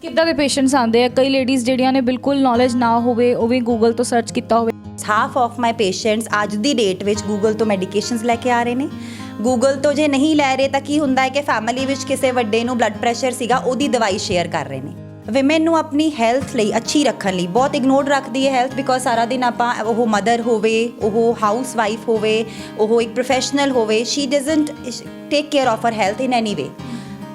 ਕਿੱਦਾਂ ਦੇ ਪੇਸ਼ੈਂਟਸ ਆਉਂਦੇ ਆ? ਕਈ ਲੇਡੀਜ਼ ਜਿਹੜੀਆਂ ਨੇ ਬਿਲਕੁਲ ਨੌਲੇਜ ਨਾ ਹੋਵੇ, ਉਹ ਵੀ ਗੂਗਲ ਤੋਂ ਸਰਚ ਕੀਤਾ ਹੋਵੇ। ਹਾਫ ਆਫ ਮਾਈ ਪੇਸ਼ੈਂਟਸ ਅੱਜ ਦੀ ਡੇਟ ਵਿੱਚ ਗੂਗਲ ਤੋਂ ਮੈਡੀਕੇਸ਼ਨਸ ਲੈ ਕੇ ਆ ਰਹੇ ਨੇ। ਗੂਗਲ ਤੋਂ ਜੇ ਨਹੀਂ ਲੈ ਰਹੇ ਤਾਂ ਕੀ ਹੁੰਦਾ ਹੈ ਕਿ ਫੈਮਿਲੀ ਵਿੱਚ ਕਿਸੇ ਵੱਡੇ ਨੂੰ ਬਲੱਡ ਪ੍ਰੈਸ਼ਰ ਸੀਗਾ, ਉਹਦੀ ਦਵਾਈ ਸ਼ੇਅਰ ਕਰ ਰਹੇ ਨੇ। ਵਿਮਨ ਨੂੰ ਆਪਣੀ ਹੈਲਥ ਲਈ ਅੱਛੀ ਰੱਖਣ ਲਈ ਬਹੁਤ ਇਗਨੋਰ ਰੱਖਦੀ ਹੈ ਹੈਲਥ ਬਿਕੋਜ਼ ਸਾਰਾ ਦਿਨ ਆਪਾਂ ਉਹ ਮਦਰ ਹੋਵੇ, ਉਹ ਹਾਊਸ ਵਾਈਫ ਹੋਵੇ, ਉਹ ਇੱਕ ਪ੍ਰੋਫੈਸ਼ਨਲ ਹੋਵੇ she doesn't take care of her health in any way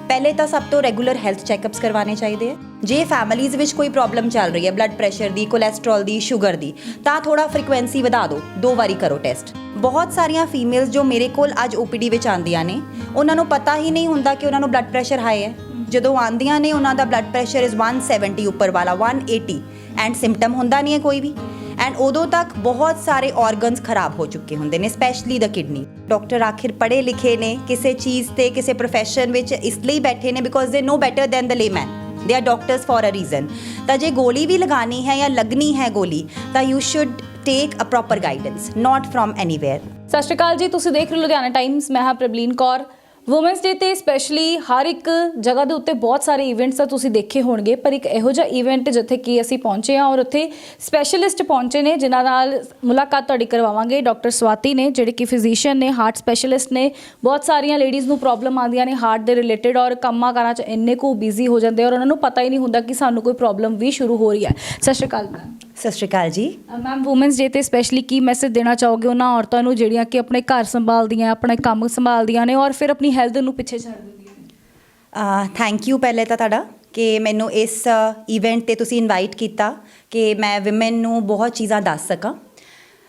ਪਹਿਲੇ ਤਾਂ ਸਭ ਤੋਂ ਰੈਗੂਲਰ ਹੈਲਥ ਚੈੱਕਅਪਸ ਕਰਵਾਉਣੇ ਚਾਹੀਦੇ ਆ। ਜੇ ਫੈਮਿਲੀਜ਼ ਵਿੱਚ ਕੋਈ ਪ੍ਰੋਬਲਮ ਚੱਲ ਰਹੀ ਹੈ ਬਲੱਡ ਪ੍ਰੈਸ਼ਰ ਦੀ ਕੋਲੇਸਟ੍ਰੋਲ ਦੀ ਸ਼ੂਗਰ ਦੀ, ਤਾਂ ਥੋੜਾ ਫ੍ਰੀਕੁਐਂਸੀ ਵਧਾ ਦਿਓ, ਦੋ ਵਾਰੀ ਕਰੋ ਟੈਸਟ ਬਹੁਤ ਸਾਰੀਆਂ ਫੀਮੇਲਸ ਜੋ ਮੇਰੇ ਕੋਲ ਅੱਜ OPD ਵਿੱਚ ਆਉਂਦੀਆਂ ਨੇ, ਉਹਨਾਂ ਨੂੰ ਪਤਾ ਹੀ ਨਹੀਂ ਹੁੰਦਾ ਕਿ ਉਹਨਾਂ ਨੂੰ ਬਲੱਡ ਪ੍ਰੈਸ਼ਰ ਹਾਈ ਹੈ। ਜਦੋਂ ਆਉਂਦੀਆਂ ਨੇ, ਉਹਨਾਂ ਦਾ ਬਲੱਡ ਪ੍ਰੈਸ਼ਰ ਇਜ਼ 170 ਉੱਪਰ ਵਾਲਾ 180 ਐਂਡ ਸਿੰਪਟਮ ਹੁੰਦਾ ਨਹੀਂ ਹੈ ਕੋਈ ਵੀ। ਐਂਡ ਉਦੋਂ ਤੱਕ ਬਹੁਤ ਸਾਰੇ ਆਰਗਨਸ ਖਰਾਬ ਹੋ ਚੁੱਕੇ ਹੁੰਦੇ ਨੇ ਸਪੈਸ਼ਲੀ ਦਾ ਕਿਡਨੀ ਡਾਕਟਰ ਆਖਿਰ ਪੜ੍ਹੇ ਲਿਖੇ ਨੇ, ਕਿਸੇ ਚੀਜ਼ ਤੇ, ਕਿਸੇ ਪ੍ਰੋਫੈਸ਼ਨ ਵਿੱਚ ਇਸ ਲਈ ਬੈਠੇ ਨੇ because they know better than the layman they are doctors for a reason ਤਾਂ ਜੇ ਗੋਲੀ ਵੀ ਲਗਾਣੀ ਹੈ ਜਾਂ ਲੱਗਣੀ ਹੈ ਗੋਲੀ, ਤਾਂ you should take a proper guidance not firm anyway Sat Sri Akal ਜੀ, ਤੁਸੀਂ ਦੇਖ ਰਹੇ ਲੁਧਿਆਣਾ ਟਾਈਮਸ ਮੈਂ ਹਾਂ ਪ੍ਰਬਲੀਨ ਕੌਰ। ਵੂਮਨਸ ਡੇ ਤੇ ਸਪੈਸ਼ਲੀ ਹਰ ਇੱਕ ਜਗ੍ਹਾ ਦੇ ਉੱਤੇ ਬਹੁਤ ਸਾਰੇ ਇਵੈਂਟਸ ਤਾਂ ਤੁਸੀਂ ਦੇਖੇ ਹੋਣਗੇ, ਪਰ ਇੱਕ ਇਹੋ ਜਿਹਾ ਇਵੈਂਟ ਜਿੱਥੇ ਕਿ ਅਸੀਂ ਪਹੁੰਚੇ ਹਾਂ ਔਰ ਉੱਥੇ ਸਪੈਸ਼ਲਿਸਟ ਪਹੁੰਚੇ ਨੇ, ਜਿਨ੍ਹਾਂ ਨਾਲ ਮੁਲਾਕਾਤ ਤੁਹਾਡੀ ਕਰਵਾਵਾਂਗੇ। ਡਾਕਟਰ ਸਵਾਤੀ ਨੇ, ਜਿਹੜੇ ਕਿ ਫਿਜ਼ੀਸ਼ੀਅਨ ਨੇ ਹਾਰਟ ਸਪੈਸ਼ਲਿਸਟ ਨੇ, ਬਹੁਤ ਸਾਰੀਆਂ ਲੇਡੀਜ਼ ਨੂੰ ਪ੍ਰੋਬਲਮ ਆਉਂਦੀਆਂ ਨੇ ਹਾਰਟ ਦੇ ਰਿਲੇਟਡ ਔਰ ਕੰਮਾਂ ਕਾਰਾਂ 'ਚ ਇੰਨੇ ਕੁ ਬਿਜ਼ੀ ਹੋ ਜਾਂਦੇ ਔਰ ਉਹਨਾਂ ਨੂੰ ਪਤਾ ਹੀ ਨਹੀਂ ਹੁੰਦਾ ਕਿ ਸਾਨੂੰ ਕੋਈ ਪ੍ਰੋਬਲਮ ਵੀ ਸ਼ੁਰੂ ਹੋ ਰਹੀ ਹੈ। ਸਤਿ ਸ਼੍ਰੀ ਅਕਾਲ ਮੈਮ। ਸਤਿ ਸ਼੍ਰੀ ਅਕਾਲ ਜੀ। ਮੈਮ ਵੂਮਨਸ ਡੇ ਤੇ ਸਪੈਸ਼ਲੀ ਕੀ ਮੈਸੇਜ ਦੇਣਾ ਚਾਹੋਗੇ ਉਹਨਾਂ ਔਰਤਾਂ ਨੂੰ ਜਿਹੜੀਆਂ ਕਿ ਆਪਣੇ ਘਰ ਸੰਭਾਲਦੀਆਂ ਆਪਣੇ ਕੰਮ ਸੰਭਾਲਦੀਆਂ ਨੇ ਔਰ ਫਿਰ ਆਪਣੀ ਹੈਲਥ ਨੂੰ ਪਿੱਛੇ ਛੱਡ ਦਿੰਦੀਆਂ ਨੇ? ਥੈਂਕ ਯੂ ਪਹਿਲੇ ਤਾਂ ਤੁਹਾਡਾ ਕਿ ਮੈਨੂੰ ਇਸ ਇਵੈਂਟ ਤੇ ਤੁਸੀਂ ਇਨਵਾਈਟ ਕੀਤਾ ਕਿ ਮੈਂ ਵਿਮਨ ਨੂੰ ਬਹੁਤ ਚੀਜ਼ਾਂ ਦੱਸ ਸਕਾਂ।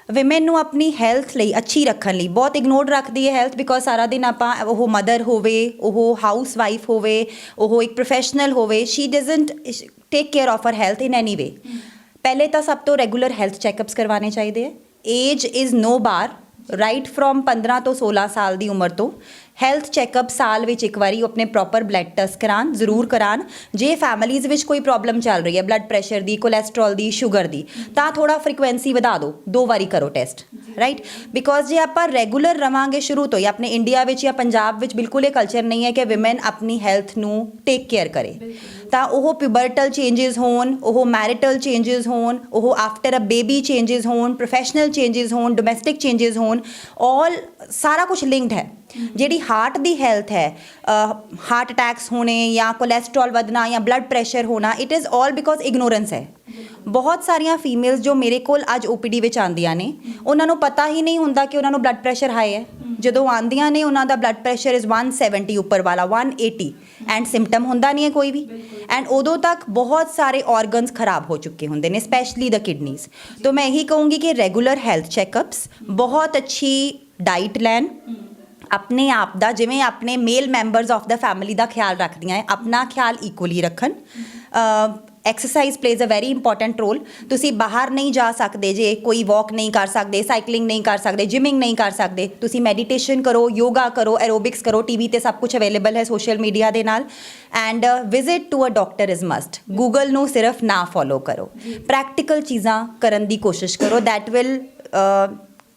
ਵਿਮਨ ਨੂੰ ਆਪਣੀ ਹੈਲਥ ਲਈ ਅੱਛੀ ਰੱਖਣ ਲਈ ਬਹੁਤ ਇਗਨੋਰਡ ਰੱਖਦੀ ਹੈ ਹੈਲਥ ਬਿਕੋਜ਼ ਸਾਰਾ ਦਿਨ ਆਪਾਂ ਉਹ ਮਦਰ ਹੋਵੇ ਉਹ ਹਾਊਸ ਵਾਈਫ ਹੋਵੇ ਉਹ ਇੱਕ ਪ੍ਰੋਫੈਸ਼ਨਲ ਹੋਵੇ she doesn't take care of her health in anyway ਪਹਿਲੇ ਤਾਂ ਸਭ ਤੋਂ ਰੈਗੂਲਰ ਹੈਲਥ ਚੈੱਕਅਪਸ ਕਰਵਾਉਣੇ ਚਾਹੀਦੇ ਹੈ age is no bar right from 15 ਤੋਂ 16 ਸਾਲ ਦੀ ਉਮਰ ਤੋਂ ਹੈਲਥ ਚੈੱਕਅਪ ਸਾਲ ਵਿੱਚ ਇੱਕ ਵਾਰੀ ਆਪਣੇ ਪ੍ਰੋਪਰ ਬਲੱਡ ਟੈਸਟ ਕਰਾਣ ਜ਼ਰੂਰ ਕਰਾਣ ਜੇ ਫੈਮਿਲੀਜ਼ ਵਿੱਚ ਕੋਈ ਪ੍ਰੋਬਲਮ ਚੱਲ ਰਹੀ ਹੈ ਬਲੱਡ ਪ੍ਰੈਸ਼ਰ ਦੀ ਕੋਲੇਸਟ੍ਰੋਲ ਦੀ ਸ਼ੂਗਰ ਦੀ, ਤਾਂ ਥੋੜਾ ਫ੍ਰੀਕੁਐਂਸੀ ਵਧਾ ਦਿਓ, ਦੋ ਵਾਰੀ ਕਰੋ ਟੈਸਟ ਰਾਈਟ ਬਿਕੋਜ਼ ਜੇ ਆਪਾਂ ਰੈਗੂਲਰ ਰਵਾਂਗੇ ਸ਼ੁਰੂ ਤੋਂ ਹੀ, ਆਪਣੇ ਇੰਡੀਆ ਵਿੱਚ ਜਾਂ ਪੰਜਾਬ ਵਿੱਚ ਬਿਲਕੁਲ ਇਹ ਕਲਚਰ ਨਹੀਂ ਹੈ ਕਿ ਔਮਨ ਆਪਣੀ ਹੈਲਥ ਨੂੰ ਟੇਕ ਕੇਅਰ ਕਰੇ। ਤਾਂ ਉਹ ਪਿਬਰਟਲ ਚੇਂजेस ਹੋਣ, ਉਹ ਮੈਰਿਟਲ ਚੇਂजेस ਹੋਣ, ਉਹ ਆਫਟਰ ਅ ਬੇਬੀ ਚੇਂजेस ਹੋਣ ਪ੍ਰੋਫੈਸ਼ਨਲ ਚੇਂजेस ਹੋਣ ਡੋਮੈਸਟਿਕ ਚੇਂजेस ਹੋਣ ਆਲ ਸਾਰਾ ਕੁਝ ਲਿੰਕਡ ਹੈ। ਜਿਹੜੀ ਹਾਰਟ ਦੀ ਹੈਲਥ ਹੈ ਹਾਰਟ ਅਟੈਕਸ ਹੋਣੇ ਜਾਂ ਕੋਲੇਸਟ੍ਰੋਲ ਵਧਣਾ ਜਾਂ ਬਲੱਡ ਪ੍ਰੈਸ਼ਰ ਹੋਣਾ it is all because ignorance ਹੈ। ਬਹੁਤ ਸਾਰੀਆਂ ਫੀਮੇਲਸ ਜੋ ਮੇਰੇ ਕੋਲ ਅੱਜ OPD ਵਿੱਚ ਆਉਂਦੀਆਂ ਨੇ, ਉਹਨਾਂ ਨੂੰ ਪਤਾ ਹੀ ਨਹੀਂ ਹੁੰਦਾ ਕਿ ਉਹਨਾਂ ਨੂੰ ਬਲੱਡ ਪ੍ਰੈਸ਼ਰ ਹਾਈ ਹੈ। ਜਦੋਂ ਆਉਂਦੀਆਂ ਨੇ, ਉਹਨਾਂ ਦਾ ਬਲੱਡ ਪ੍ਰੈਸ਼ਰ ਇਜ਼ 170 ਉੱਪਰ ਵਾਲਾ 180 ਐਂਡ ਸਿੰਪਟਮ ਹੁੰਦਾ ਨਹੀਂ ਹੈ ਕੋਈ ਵੀ। ਐਂਡ ਉਦੋਂ ਤੱਕ ਬਹੁਤ ਸਾਰੇ ਆਰਗਨਸ ਖਰਾਬ ਹੋ ਚੁੱਕੇ ਹੁੰਦੇ ਨੇ ਸਪੈਸ਼ਲੀ ਦ ਕਿਡਨੀਜ਼ ਤਾਂ ਮੈਂ ਇਹੀ ਕਹੂੰਗੀ ਕਿ ਰੈਗੂਲਰ ਹੈਲਥ ਚੈੱਕਅਪਸ ਬਹੁਤ ਅੱਛੀ ਡਾਈਟ ਲੈਣ ਆਪਣੇ ਆਪ ਦਾ, ਜਿਵੇਂ ਆਪਣੇ male members of the family ਦਾ ਖਿਆਲ ਰੱਖਦੀਆਂ ਹੈ, ਆਪਣਾ ਖਿਆਲ ਇਕੁਅਲੀ ਰੱਖਣ। Exercise plays a very important role ਤੁਸੀਂ ਬਾਹਰ ਨਹੀਂ ਜਾ ਸਕਦੇ, ਜੇ ਕੋਈ ਵਾਕ ਨਹੀਂ ਕਰ ਸਕਦੇ ਸਾਈਕਲਿੰਗ ਨਹੀਂ ਕਰ ਸਕਦੇ ਜਿਮਿੰਗ ਨਹੀਂ ਕਰ ਸਕਦੇ, ਤੁਸੀਂ ਮੈਡੀਟੇਸ਼ਨ ਕਰੋ ਯੋਗਾ ਕਰੋ ਐਰੋਬਿਕਸ ਕਰੋ ਟੀਵੀ ਤੇ ਸਭ ਕੁਝ ਅਵੇਲੇਬਲ ਹੈ ਸੋਸ਼ਲ ਮੀਡੀਆ ਦੇ ਨਾਲ। And visit to a doctor is must Google ਨੂੰ ਸਿਰਫ ਨਾ ਫੋਲੋ ਕਰੋ। ਪ੍ਰੈਕਟੀਕਲ ਚੀਜ਼ਾਂ ਕਰਨ ਦੀ ਕੋਸ਼ਿਸ਼ ਕਰੋ। That will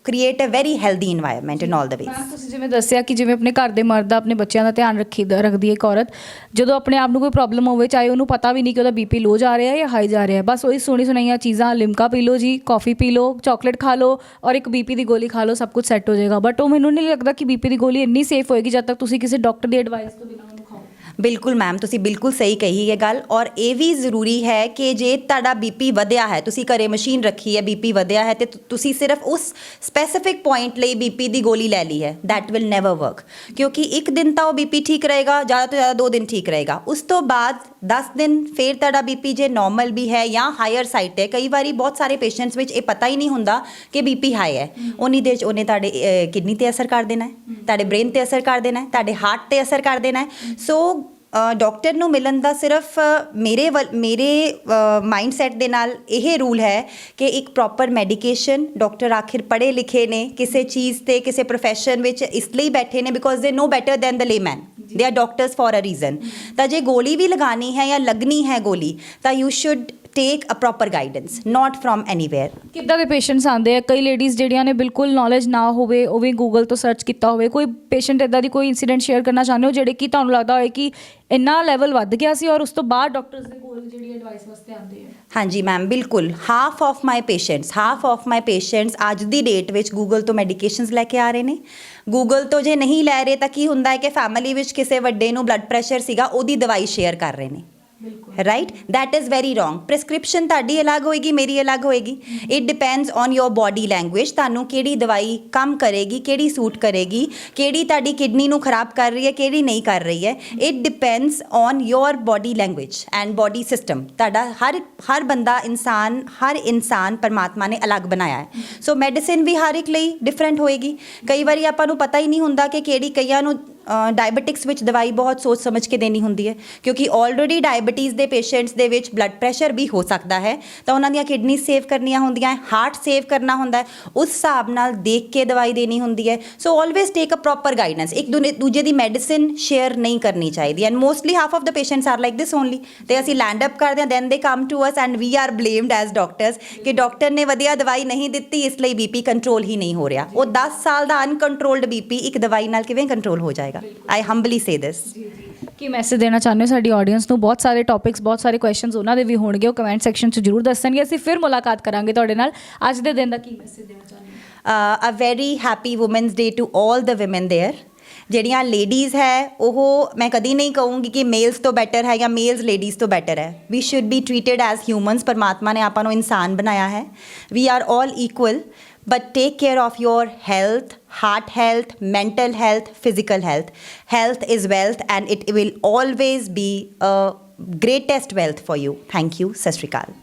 create a very healthy environment in all the ways. ਤੁਸੀਂ ਜਿਵੇਂ ਦੱਸਿਆ ਕਿ ਜਿਵੇਂ ਆਪਣੇ ਘਰ ਦੇ ਮਰਦ ਆਪਣੇ ਬੱਚਿਆਂ ਦਾ ਧਿਆਨ ਰੱਖੀ ਰੱਖਦੀ ਹੈ ਇੱਕ ਔਰਤ, ਜਦੋਂ ਆਪਣੇ ਆਪ ਨੂੰ ਕੋਈ ਪ੍ਰੋਬਲਮ ਹੋਵੇ, ਚਾਹੇ ਉਹਨੂੰ ਪਤਾ ਵੀ ਨਹੀਂ ਕਿ ਉਹਦਾ ਬੀਪੀ ਲੋ ਜਾ ਰਿਹਾ ਹੈ ਜਾਂ ਹਾਈ ਜਾ ਰਿਹਾ ਹੈ ਬਸ ਉਹੀ ਸੁਣੀ ਸੁਣਾਈਆਂ ਚੀਜ਼ਾਂ, ਲਿਮਕਾ ਪੀ ਲਓ ਜੀ ਕਾਫੀ ਪੀ ਲਓ ਚਾਕਲੇਟ ਖਾ ਲਓ ਔਰ ਇੱਕ ਬੀਪੀ ਦੀ ਗੋਲੀ ਖਾ ਲਓ, ਸਭ ਕੁਝ ਸੈੱਟ ਹੋ ਜਾਏਗਾ ਬਟ ਉਹ ਮੈਨੂੰ ਨਹੀਂ ਲੱਗਦਾ ਕਿ ਬੀਪੀ ਦੀ ਗੋਲੀ ਇੰਨੀ ਸੇਫ ਹੋਏਗੀ ਜਦ ਤੱਕ ਤੁਸੀਂ ਕਿਸੇ ਡਾਕਟਰ ਦੀ ਐਡਵਾਈਸ ਤੋਂ ਬਿਨਾਂ ਬਿਲਕੁਲ ਮੈਮ ਤੁਸੀਂ ਬਿਲਕੁਲ ਸਹੀ ਕਹੀ ਹੈ ਗੱਲ ਔਰ ਇਹ ਵੀ ਜ਼ਰੂਰੀ ਹੈ ਕਿ ਜੇ ਤੁਹਾਡਾ ਬੀਪੀ ਵਧਿਆ ਹੈ ਤੁਸੀਂ ਘਰੇ ਮਸ਼ੀਨ ਰੱਖੀ ਹੈ ਬੀਪੀ ਵਧਿਆ ਹੈ ਤੇ ਤੁ- ਤੁਸੀਂ ਸਿਰਫ ਉਸ ਸਪੈਸੀਫਿਕ ਪੁਆਇੰਟ ਲਈ ਬੀਪੀ ਦੀ ਗੋਲੀ ਲੈ ਲਈ ਹੈ ਥੈਟ ਵਿਲ ਨੈਵਰ ਵਰਕ ਕਿਉਂਕਿ ਇੱਕ ਦਿਨ ਤਾਂ ਉਹ ਬੀਪੀ ਠੀਕ ਰਹੇਗਾ ਜ਼ਿਆਦਾ ਤੋਂ ਜ਼ਿਆਦਾ ਦੋ ਦਿਨ ਠੀਕ ਰਹੇਗਾ ਉਸ ਤੋਂ ਬਾਅਦ 10 ਦਿਨ ਫਿਰ ਤੁਹਾਡਾ ਬੀਪੀ ਜੇ ਨਾਰਮਲ ਵੀ ਹੈ ਜਾਂ ਹਾਇਰ ਸਾਈਡ ਤੇ ਕਈ ਵਾਰੀ ਬਹੁਤ ਸਾਰੇ ਪੇਸ਼ੈਂਟਸ ਵਿੱਚ ਇਹ ਪਤਾ ਹੀ ਨਹੀਂ ਹੁੰਦਾ ਕਿ ਬੀਪੀ ਹਾਈ ਹੈ ਉਨੀ ਦੇਰ ਚ ਉਹਨੇ ਤੁਹਾਡੇ ਕਿਡਨੀ ਤੇ ਅਸਰ ਕਰ ਦੇਣਾ ਹੈ ਤੁਹਾਡੇ ਬ੍ਰੇਨ ਤੇ ਅਸਰ ਕਰ ਦੇਣਾ ਹੈ ਤੁਹਾਡੇ ਹਾਰਟ ਤੇ ਅਸਰ ਕਰ ਦੇਣਾ ਹੈ ਸੋ ਡਾਕਟਰ ਨੂੰ ਮਿਲਣ ਦਾ ਸਿਰਫ ਮੇਰੇ ਵੱਲ- ਮੇਰੇ ਮਾਈਂਡ ਸੈਟ ਦੇ ਨਾਲ ਇਹ ਰੂਲ ਹੈ ਕਿ ਇੱਕ ਪ੍ਰੋਪਰ ਮੈਡੀਕੇਸ਼ਨ ਡਾਕਟਰ ਆਖਿਰ ਪੜ੍ਹੇ ਲਿਖੇ ਨੇ, ਕਿਸੇ ਚੀਜ਼ ਤੇ, ਕਿਸੇ ਪ੍ਰੋਫੈਸ਼ਨ ਵਿੱਚ ਇਸ ਲਈ ਬੈਠੇ ਨੇ because they know better then the layman they are doctors for a reason ਤਾਂ ਜੇ ਗੋਲੀ ਵੀ ਲਗਾਣੀ ਹੈ ਜਾਂ ਲੱਗਣੀ ਹੈ ਗੋਲੀ, ਤਾਂ you should take a proper guidance not firm anyway ਕਿੱਦਾਂ ਦੇ ਪੇਸ਼ੈਂਟਸ ਆਉਂਦੇ ਆ? ਕਈ ਲੇਡੀਜ਼ ਜਿਹੜੀਆਂ ਨੇ ਬਿਲਕੁਲ ਨੌਲੇਜ ਨਾ ਹੋਵੇ, ਉਹ ਵੀ ਗੂਗਲ ਤੋਂ ਸਰਚ ਕੀਤਾ ਹੋਵੇ। ਕੋਈ ਪੇਸ਼ੈਂਟ ਇਦਾਂ ਦੀ ਕੋਈ ਇਨਸੀਡੈਂਟ ਸ਼ੇਅਰ ਕਰਨਾ ਚਾਹੁੰਦੇ ਹੋ, ਜਿਹੜੇ ਕਿ ਤੁਹਾਨੂੰ ਲੱਗਦਾ ਹੋਵੇ ਕਿ ਇੰਨਾ ਲੈਵਲ ਵੱਧ ਗਿਆ ਸੀ ਔਰ ਉਸ ਤੋਂ ਬਾਅਦ ਡਾਕਟਰਸ ਦੇ ਕੋਲ ਜਿਹੜੀ ਐਡਵਾਈਸ ਵਾਸਤੇ ਆਉਂਦੇ ਆ। ਹਾਂਜੀ ਮੈਮ ਬਿਲਕੁਲ। Half of my patients half of my patients ਅੱਜ ਦੀ ਡੇਟ ਵਿੱਚ ਗੂਗਲ ਤੋਂ ਮੈਡੀਕੇਸ਼ਨਸ ਲੈ ਕੇ ਆ ਰਹੇ ਨੇ। ਗੂਗਲ ਤੋਂ ਜੇ ਨਹੀਂ ਲੈ ਰਹੇ ਤਾਂ ਕੀ ਹੁੰਦਾ ਹੈ ਕਿ ਫੈਮਿਲੀ ਵਿੱਚ ਕਿਸੇ ਵੱਡੇ ਨੂੰ ਬਲੱਡ ਪ੍ਰੈਸ਼ਰ ਸੀਗਾ, ਉਹਦੀ ਦਵਾਈ ਸ਼ੇਅਰ ਕਰ ਰਹੇ ਨੇ। Right that is very wrong prescription ਤੁਹਾਡੀ ਅਲੱਗ ਹੋਏਗੀ, ਮੇਰੀ ਅਲੱਗ ਹੋਏਗੀ। It depends on your body language ਤੁਹਾਨੂੰ ਕਿਹੜੀ ਦਵਾਈ ਕੰਮ ਕਰੇਗੀ, ਕਿਹੜੀ ਸੂਟ ਕਰੇਗੀ, ਕਿਹੜੀ ਤੁਹਾਡੀ ਕਿਡਨੀ ਨੂੰ ਖਰਾਬ ਕਰ ਰਹੀ ਹੈ, ਕਿਹੜੀ ਨਹੀਂ ਕਰ ਰਹੀ ਹੈ। It depends on your body language and body system ਤੁਹਾਡਾ ਹਰ ਹਰ ਬੰਦਾ ਇਨਸਾਨ, ਹਰ ਇਨਸਾਨ ਪਰਮਾਤਮਾ ਨੇ ਅਲੱਗ ਬਣਾਇਆ ਹੈ। ਸੋ ਮੈਡੀਸਿਨ ਵੀ ਹਰ ਇੱਕ ਲਈ ਡਿਫਰੈਂਟ ਹੋਏਗੀ। ਕਈ ਵਾਰੀ ਆਪਾਂ ਨੂੰ ਪਤਾ ਹੀ ਨਹੀਂ ਹੁੰਦਾ ਕਿ ਕਿਹੜੀ ਕਈਆਂ ਨੂੰ ਡਾਇਬੀਟਿਕਸ ਵਿੱਚ ਦਵਾਈ ਬਹੁਤ ਸੋਚ ਸਮਝ ਕੇ ਦੇਣੀ ਹੁੰਦੀ ਹੈ, ਕਿਉਂਕਿ ਆਲਰੇਡੀ ਡਾਇਬੀਟੀਜ਼ ਦੇ ਪੇਸ਼ੈਂਟਸ ਦੇ ਵਿੱਚ ਬਲੱਡ ਪ੍ਰੈਸ਼ਰ ਵੀ ਹੋ ਸਕਦਾ ਹੈ। ਤਾਂ ਉਹਨਾਂ ਦੀਆਂ ਕਿਡਨੀ ਸੇਵ ਕਰਨੀਆਂ ਹੁੰਦੀਆਂ ਹੈ ਹਾਰਟ ਸੇਵ ਕਰਨਾ ਹੁੰਦਾ ਹੈ, ਉਸ ਹਿਸਾਬ ਨਾਲ ਦੇਖ ਕੇ ਦਵਾਈ ਦੇਣੀ ਹੁੰਦੀ ਹੈ। So always take a proper guidance ਇੱਕ ਦੂਨੇ- ਦੂਜੇ ਦੀ ਮੈਡੀਸਿਨ ਸ਼ੇਅਰ ਨਹੀਂ ਕਰਨੀ ਚਾਹੀਦੀ। And mostly half of the patients are like this only ਤੇ ਅਸੀਂ ਲੈਂਡ ਅਪ ਕਰਦੇ ਹਾਂ then they come to us and we are blamed as doctors ਕਿ ਡਾਕਟਰ ਨੇ ਵਧੀਆ ਦਵਾਈ ਨਹੀਂ ਦਿੱਤੀ, ਇਸ ਲਈ ਬੀਪੀ ਕੰਟਰੋਲ ਹੀ ਨਹੀਂ ਹੋ ਰਿਹਾ। ਉਹ 10 ਸਾਲ ਦਾ ਅਨਕੰਟਰੋਲਡ ਬੀਪੀ ਇੱਕ ਦਵਾਈ ਨਾਲ ਕਿਵੇਂ ਕੰਟਰੋਲ ਹੋ ਜਾਏਗਾ? ਜਾਏਗਾ। ਆਈ ਹੰਬਲੀ ਸੇ ਦਿਸ ਕੀ ਮੈਸੇਜ ਦੇਣਾ ਚਾਹੁੰਦੇ ਹੋ? ਸਾਡੀ ਆਡੀਅנס ਨੂੰ ਬਹੁਤ ਸਾਰੇ ਟੌਪਿਕਸ ਬਹੁਤ ਸਾਰੇ ਕੁਐਸਚਨਸ ਉਹਨਾਂ ਦੇ ਵੀ ਹੋਣਗੇ। ਉਹ ਕਮੈਂਟ ਸੈਕਸ਼ਨ 'ਚ ਜਰੂਰ ਦੱਸਣਗੇ। ਅਸੀਂ ਫਿਰ ਮੁਲਾਕਾਤ ਕਰਾਂਗੇ ਤੁਹਾਡੇ ਨਾਲ। ਅੱਜ ਦੇ ਦਿਨ ਦਾ ਕੀ ਮੈਸੇਜ ਦੇਣਾ ਚਾਹੁੰਦੇ ਹੋ? A very happy women's day to all the women there ਜਿਹੜੀਆਂ ਲੇਡੀਜ਼ ਹੈ ਉਹ ਮੈਂ ਕਦੀ ਨਹੀਂ ਕਹੂੰਗੀ ਕਿ ਮੇਲਸ ਤੋਂ ਬੈਟਰ ਹੈ ਜਾਂ ਮੇਲਸ ਲੇਡੀਜ਼ ਤੋਂ ਬੈਟਰ ਹੈ। We should be treated as humans ਪਰਮਾਤਮਾ ਨੇ ਆਪਾਂ ਨੂੰ ਇਨਸਾਨ ਬਣਾਇਆ ਹੈ। We are all equal but take care of your health, heart health, mental health, physical health. Health is wealth and it will always be a greatest wealth for you. Thank you. Sastrikal.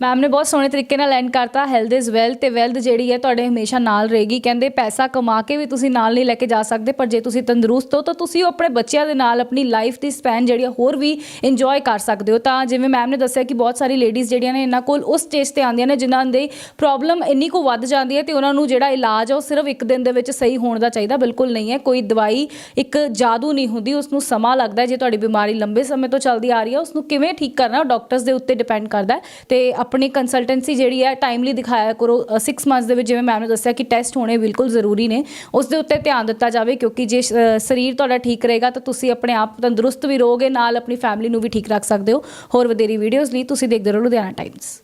Ma'am ਨੇ ਬਹੁਤ ਸੋਹਣੇ ਤਰੀਕੇ ਨਾਲ and ਕਰਤਾ health is wealth ਤੇ wealth ਜਿਹੜੀ ਹੈ ਤੁਹਾਡੇ ਹਮੇਸ਼ਾ ਨਾਲ ਰਹੇਗੀ। ਕਹਿੰਦੇ ਪੈਸਾ ਕਮਾ ਕੇ ਵੀ ਤੁਸੀਂ ਨਾਲ ਨਹੀਂ ਲੈ ਕੇ ਜਾ ਸਕਦੇ, ਪਰ ਜੇ ਤੁਸੀਂ ਤੰਦਰੁਸਤ ਹੋ ਤਾਂ ਤੁਸੀਂ ਉਹ ਆਪਣੇ ਬੱਚਿਆਂ ਦੇ ਨਾਲ ਆਪਣੀ ਲਾਈਫ ਦੀ ਸਪੈਨ ਜਿਹੜੀ ਆ ਹੋਰ ਵੀ ਇੰਜੋਏ ਕਰ ਸਕਦੇ ਹੋ। ਤਾਂ ਜਿਵੇਂ ਮੈਮ ਨੇ ਦੱਸਿਆ ਕਿ ਬਹੁਤ ਸਾਰੀ ਲੇਡੀਜ਼ ਜਿਹੜੀਆਂ ਨੇ ਇਹਨਾਂ ਕੋਲ ਉਸ ਸਟੇਜ ਤੇ ਆਉਂਦੀਆਂ ਨੇ ਜਿਨ੍ਹਾਂ ਦੇ ਪ੍ਰੋਬਲਮ ਇੰਨੀ ਕੁ ਵੱਧ ਜਾਂਦੀ ਹੈ ਤੇ ਉਹਨਾਂ ਨੂੰ ਜਿਹੜਾ ਇਲਾਜ ਆ ਉਹ ਸਿਰਫ ਇੱਕ ਦਿਨ ਦੇ ਵਿੱਚ ਸਹੀ ਹੋਣ ਦਾ ਚਾਹੀਦਾ, ਬਿਲਕੁਲ ਨਹੀਂ ਹੈ। ਕੋਈ ਦਵਾਈ ਇੱਕ ਜਾਦੂ ਨਹੀਂ ਹੁੰਦੀ ਉਸ ਨੂੰ ਸਮਾਂ ਲੱਗਦਾ ਜੇ ਤੁਹਾਡੀ ਬਿਮਾਰੀ ਲੰਬੇ ਸਮੇਂ ਤੋਂ ਚੱਲਦੀ ਆ ਰਹੀ ਹੈ ਉਸ ਨੂੰ ਕਿਵੇਂ ਠੀਕ ਕਰਨਾ, ਉਹ ਡਾਕਟਰਸ ਦੇ ਉੱਤੇ ਡਿਪੈਂਡ ਕਰਦਾ ਹੈ ਤੇ ਆਪਣੀ ਕੰਸਲਟੈਂਸੀ ਜਿਹੜੀ ਹੈ ਟਾਈਮਲੀ ਦਿਖਾਇਆ ਕਰੋ। 6 ਮੰਥਸ ਦੇ ਵਿੱਚ ਜਿਵੇਂ ਮੈਮ ਨੇ ਦੱਸਿਆ ਕਿ ਟੈਸਟ ਹੋਣੇ ਬਿਲਕੁਲ ਜ਼ਰੂਰੀ ਨੇ। ਉਸ ਦੇ ਉੱਤੇ ਧਿਆਨ ਦਿੱਤਾ ਜਾਵੇ ਕਿਉਂਕਿ ਜੇ ਅ, ਸਰੀਰ ਤੁਹਾਡਾ ਠੀਕ ਰਹੇਗਾ ਤਾਂ ਤੁਸੀਂ ਆਪਣੇ ਆਪ ਤੰਦਰੁਸਤ ਵੀ ਰਹੋਗੇ ਨਾਲ ਆਪਣੀ ਫੈਮਿਲੀ ਨੂੰ ਵੀ ਠੀਕ ਰੱਖ ਸਕਦੇ ਹੋ। ਹੋਰ ਵਧੇਰੀ ਵੀਡੀਓਜ਼ ਲਈ ਤੁਸੀਂ ਦੇਖਦੇ ਰਹੋ ਲੁਧਿਆਣਾ ਟਾਈਮਸ